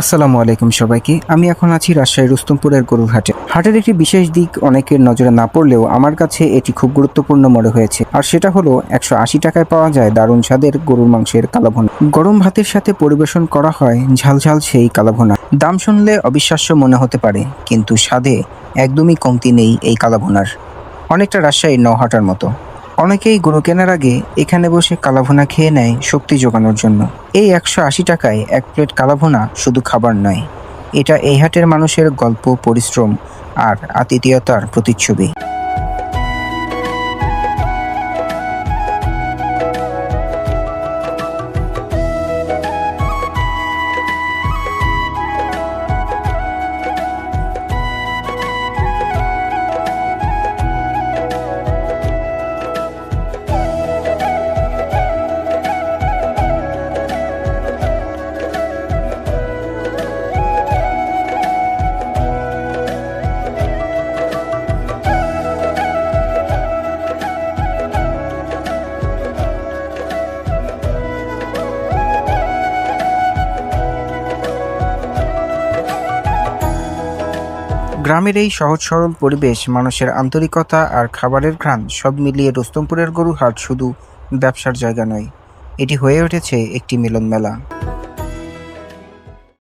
আসসালামু আলাইকুম সবাইকে। আমি এখন আছি রাজশাহীর রুস্তমপুরের গরুর হাটে হাটের একটি বিশেষ দিক অনেকের নজরে না পড়লেও আমার কাছে এটি খুব গুরুত্বপূর্ণ মনে হয়েছে। আর সেটা হলো, একশো আশি টাকায় পাওয়া যায় দারুণ স্বাদের গরুর মাংসের কালাভুনা। গরম ভাতের সাথে পরিবেশন করা হয় ঝালঝাল সেই কালাভুনা। দাম শুনলে অবিশ্বাস্য মনে হতে পারে, কিন্তু স্বাদে একদমই কমতি নেই এই কালাভুনার। অনেকটা রাজশাহীর নৌহাটার মতো। অনেকেই গরু কেনার আগে এখানে বসে কালাভুনা খেয়ে নেয় শক্তি জোগানোর জন্য। এই একশো আশি টাকায় এক প্লেট কালাভুনা শুধু খাবার নয়। এটা এই হাটের মানুষের গল্প, পরিশ্রম আর আতিথেয়তার প্রতিচ্ছবি। গ্রামের এই সহজ সরল পরিবেশ, মানুষের আন্তরিকতা আর খাবারের ঘ্রাণ সব মিলিয়ে রুস্তমপুরের গরু হাট শুধু ব্যবসার জায়গা নয়, এটি হয়ে উঠেছে একটি মিলন মেলা